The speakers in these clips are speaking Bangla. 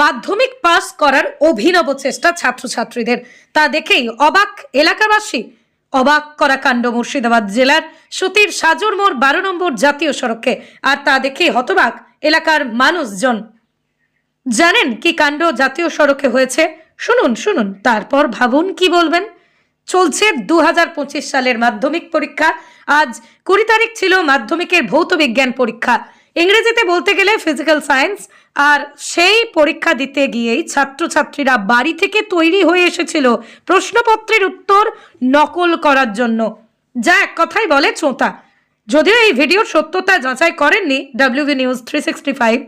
মাধ্যমিক পাস করার অভিনব চেষ্টা ছাত্রছাত্রীদের। তা দেখেই অবাক এলাকাবাসী। অবাক করা কাণ্ড মুর্শিদাবাদ জেলার সুতির সাজুর মোড় বারো নম্বর জাতীয় সড়কে। আর তা দেখেই হতবাক এলাকার মানুষজন। জানেন কি কাণ্ড জাতীয় সড়কে হয়েছে? শুনুন শুনুন। তারপর ভাবুন কি বলবেন? চলছে দু হাজার পঁচিশ সালের মাধ্যমিক পরীক্ষা। আজ কুড়ি তারিখ ছিল মাধ্যমিকের ভৌত বিজ্ঞান পরীক্ষা। ইংরেজিতে বলতে গেলে ফিজিক্যাল সায়েন্স আর সেই পরীক্ষা দিতে গিয়েই ছাত্রছাত্রীরা বাড়ি থেকে তৈরি হয়ে এসেছিল প্রশ্নপত্রের উত্তর নকল করার জন্য। যা এক কথাই বলে চোঁতা। যদিও এই ভিডিওর সত্যতা যাচাই করেননি WB news three sixty five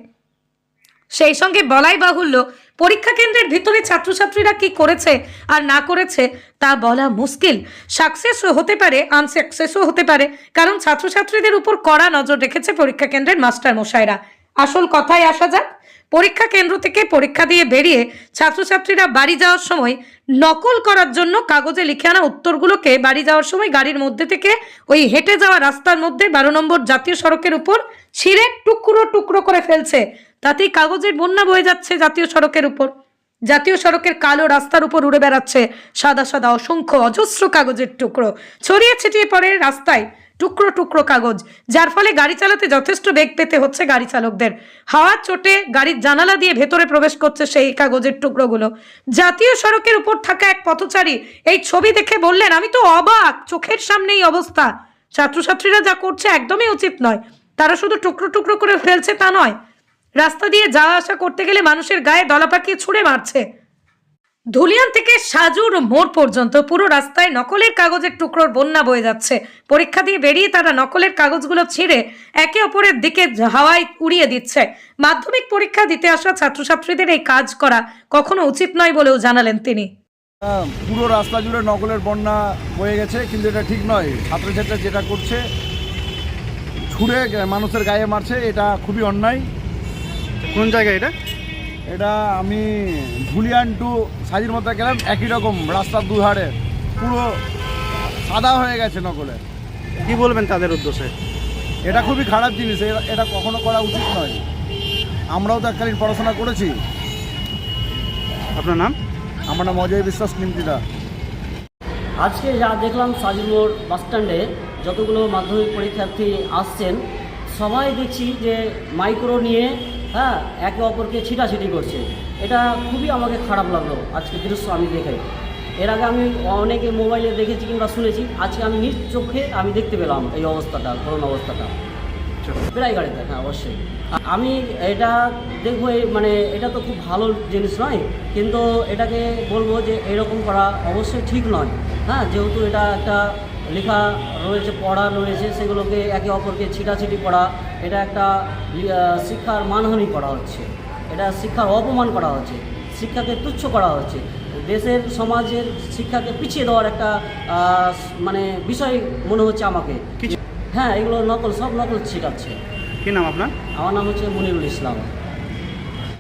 সেই সঙ্গে বলাই বাহুল্য পরীক্ষা কেন্দ্রের ভিতরে ছাত্রছাত্রীরা কি করেছে আর না করেছে তা বলা মুশকিল। সাকসেসও হতে পারে আনসাকসেসও হতে পারে, কারণ ছাত্রছাত্রীদের উপর কড়া নজর রেখেছে পরীক্ষা কেন্দ্রের মাস্টার মশাইরা আসল কথায় আসা যাক পরীক্ষা কেন্দ্র থেকে পরীক্ষা দিয়ে বেরিয়ে ছাত্রছাত্রীরা বাড়ি যাওয়ার সময় নকল করার জন্য কাগজে লিখে আনা উত্তরগুলোকে বাড়ি যাওয়ার সময় গাড়ির মধ্যে থেকে ওই হেঁটে যাওয়া রাস্তার মধ্যে বারো নম্বর জাতীয় সড়কের উপর ছিঁড়ে টুকরো টুকরো করে ফেলছে। তাতেই কাগজের বন্যা বয়ে যাচ্ছে জাতীয় সড়কের উপর। জাতীয় সড়কের কালো রাস্তার উপর উড়ে বেড়াচ্ছে সাদা সাদা অসংখ্য অজস্র কাগজের টুকরো। ছড়িয়ে ছিটিয়ে পড়ে রাস্তায় টুকরো টুকরো কাগজ, যার ফলে গাড়ি চালাতে যথেষ্ট বেগ পেতে হচ্ছে গাড়ি চালকদের। হাওয়ার চোটে গাড়ির জানালা দিয়ে ভেতরে প্রবেশ করছে সেই কাগজের টুকরোগুলো। জাতীয় সড়কের উপর থাকা এক পথচারী এই ছবি দেখে বললেন, আমি তো অবাক, চোখের সামনে এই অবস্থা। ছাত্রছাত্রীরা যা করছে একদমই উচিত নয়। তারা শুধু টুকরো টুকরো করে ফেলছে তা নয়। রাস্তা দিয়ে যাওয়া আসা করতে গেলে মানুষের গায়ে দলা পাকিয়ে ছুঁড়ে মারছে। ধুলিয়ান থেকে সাজুর মোড় পর্যন্ত পুরো রাস্তায় নকলের কাগজের টুকরোর বন্যা বয়ে যাচ্ছে। পরীক্ষা দিয়ে বেরিয়ে তারা নকলের কাগজগুলো ছিঁড়ে একে অপরের দিকে হাওয়ায় উড়িয়ে দিচ্ছে। মাধ্যমিক পরীক্ষা দিতে আসা ছাত্রছাত্রীদের এই কাজ করা কখনো উচিত নয় বলেও জানালেন তিনি। পুরো রাস্তা জুড়ে নকলের বন্যা বয়ে গেছে কিন্তু এটা ঠিক নয়। ছাত্রছাত্রীরা যেটা করছে ছুঁড়ে মানুষের গায়ে মারছে এটা খুবই অন্যায়। কোন জায়গায় এটা? এটা আমি ধুলিয়ান টু সাজির মতো গেলাম একই রকম রাস্তার দুধারে। পুরো সাদা হয়ে গেছে নকলে। কি বলবেন তাদের উদ্দেশ্যে? এটা খুবই খারাপ জিনিস এটা কখনো করা উচিত নয়। আমরাও তো এককালীন পড়াশোনা করেছি। আপনার নাম? আমার নাম অজয় বিশ্বাস নিমতিদা। আজকে যা দেখলাম সাজিমোড় বাসস্ট্যান্ডে যতগুলো মাধ্যমিক পরীক্ষার্থী আসছেন সবাই দেখছি যে মাইক্রো নিয়ে হ্যাঁ একে অপরকে ছিটাছিটি করছে। এটা খুবই আমাকে খারাপ লাগল আজকে দৃশ্য আমি দেখে। এর আগে আমি অনেকে মোবাইলে দেখেছি কিংবা শুনেছি, আজকে আমি নিজ চোখে আমি দেখতে পেলাম এই অবস্থাটা করোনা অবস্থাটা। প্রায় গাড়িতে হ্যাঁ অবশ্যই। আমি এটা দেখব মানে এটা তো খুব ভালো জিনিস নয়, কিন্তু এটাকে বলব যে এরকম করা অবশ্যই ঠিক নয়। হ্যাঁ যেহেতু এটা একটা লেখা রয়েছে পড়া রয়েছে সেগুলোকে একে অপরকে ছিটাছিটি করা। এটা একটা শিক্ষার মানহানি করা হচ্ছে। এটা শিক্ষার অপমান করা হচ্ছে শিক্ষাকে তুচ্ছ করা হচ্ছে। দেশের সমাজের শিক্ষাকে পিছিয়ে দেওয়ার একটা মানে বিষয় মনে হচ্ছে আমাকে। হ্যাঁ এগুলো নকল সব নকল ছিটাচ্ছে। কি নাম আপনার? আমার নাম হচ্ছে মনিরুল ইসলাম।